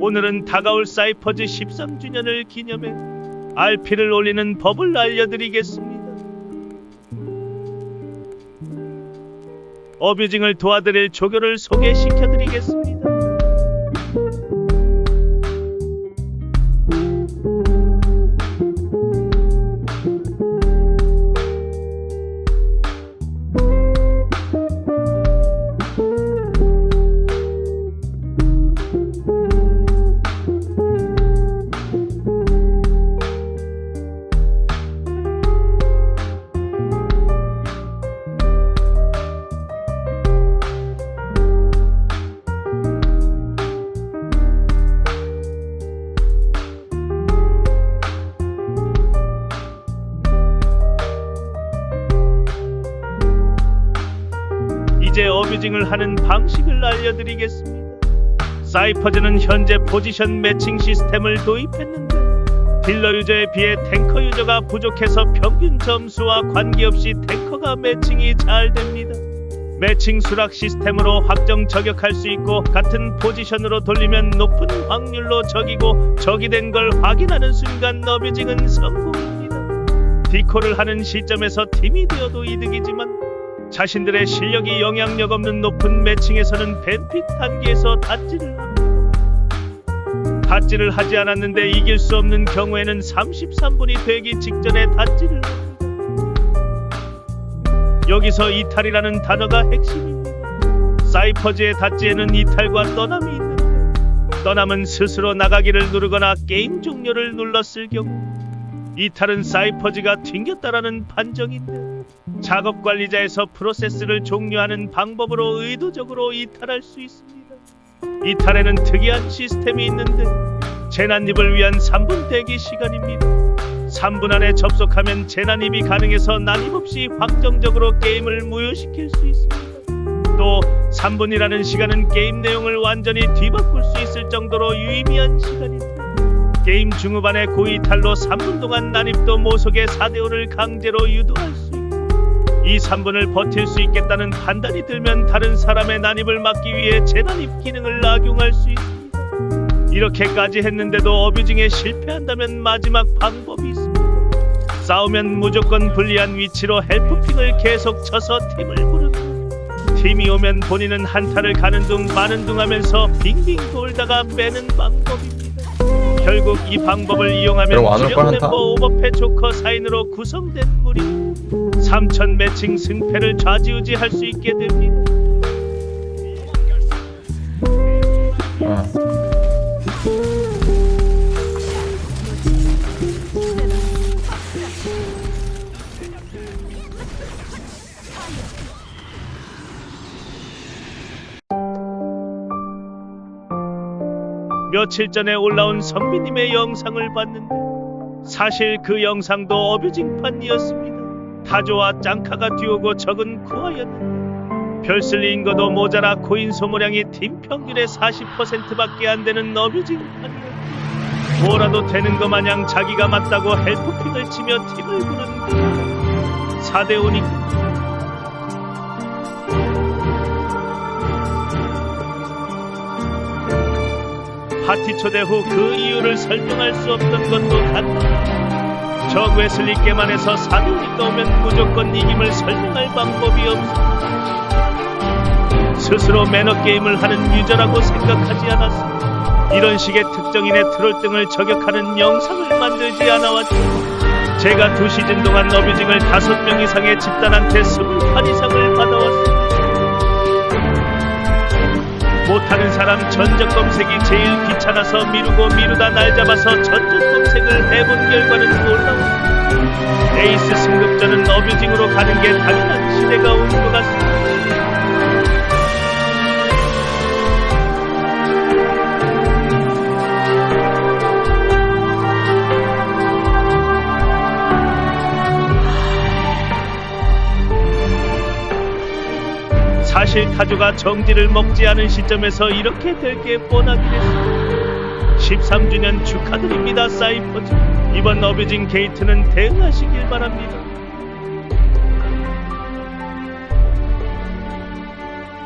오늘은 다가올 사이퍼즈 13주년을 기념해 RP를 올리는 법을 알려드리겠습니다. 어뷰징을 도와드릴 조교를 소개시켜드리겠습니다. 어뷰징을 하는 방식을 알려드리겠습니다. 사이퍼즈는 현재 포지션 매칭 시스템을 도입했는데 딜러 유저에 비해 탱커 유저가 부족해서 평균 점수와 관계없이 탱커가 매칭이 잘 됩니다. 매칭 수락 시스템으로 확정 저격할 수 있고 같은 포지션으로 돌리면 높은 확률로 적이고 적이 된 걸 확인하는 순간 어뷰징은 성공입니다. 디코를 하는 시점에서 팀이 되어도 이득이지만 자신들의 실력이 영향력 없는 높은 매칭에서는 벤핏 단계에서 닷질을 합니다. 닷질을 하지 않았는데 이길 수 없는 경우에는 33분이 되기 직전에 닷질을 합니다. 여기서 이탈이라는 단어가 핵심입니다. 사이퍼즈의 닷지에는 이탈과 떠남이 있는데 떠남은 스스로 나가기를 누르거나 게임 종료를 눌렀을 경우 이탈은 사이퍼즈가 튕겼다라는 판정인데 작업 관리자에서 프로세스를 종료하는 방법으로 의도적으로 이탈할 수 있습니다. 이탈에는 특이한 시스템이 있는데 재난입을 위한 3분 대기 시간입니다. 3분 안에 접속하면 재난입이 가능해서 난입 없이 확정적으로 게임을 무효시킬 수 있습니다. 또 3분이라는 시간은 게임 내용을 완전히 뒤바꿀 수 있을 정도로 유의미한 시간인데 게임 중후반에 고이탈로 3분 동안 난입도 모속의 4대5를 강제로 유도할 수 있고 이 3분을 버틸 수 있겠다는 판단이 들면 다른 사람의 난입을 막기 위해 재난입 기능을 악용할 수 있습니다. 이렇게까지 했는데도 어뷰징에 실패한다면 마지막 방법이 있습니다. 싸우면 무조건 불리한 위치로 헬프핑을 계속 쳐서 팀을 부르는 팀이 오면 본인은 한타를 가는 둥 마는 둥 하면서 빙빙 돌다가 빼는 방법입니다. 결국 이 방법을 그럼 이용하면 안 올걸, 주력 한타? 멤버 오버패 조커 사인으로 구성된 무리 3천 매칭 승패를 좌지우지할 수 있게 됩니다. 어. 며칠 전에 올라온 선비님의 영상을 봤는데 사실 그 영상도 어뷰징판이었습니다. 타조와 짱카가 듀오고 적은 쿠아였는데 별슬리인 것도 모자라 코인 소모량이 팀 평균의 40%밖에 안 되는 어뷰징판이었고 뭐라도 되는 것 마냥 자기가 맞다고 헬프핑을 치며 팀을 부르는 4대5니까 파티 초대 후 그 이유를 설명할 수 없던 것도 같다. 적 웨슬리께만 해서 사대이 떠오면 무조건 이김을 설명할 방법이 없어. 스스로 매너 게임을 하는 유저라고 생각하지 않았어. 이런 식의 특정인의 트롤 등을 저격하는 영상을 만들지 않아왔죠. 제가 두 시즌 동안 너비징을 다섯 명 이상의 집단한테 스물 판 이상을 받아왔어. 못하는 사람 전적 검색이 제일 귀찮아서 미루고 미루다 날 잡아서 전적 검색을 해본 결과는 놀라워. 에이스 승급전은 어뷰징으로 가는 게 당연한 시대가 온 것 같습니다. 사실 타조가 정지를 먹지 않은 시점에서 이렇게 될 게 뻔하긴 했어. 13주년 축하드립니다, 사이퍼즈. 이번 어뷰징 게이트는 대응하시길 바랍니다.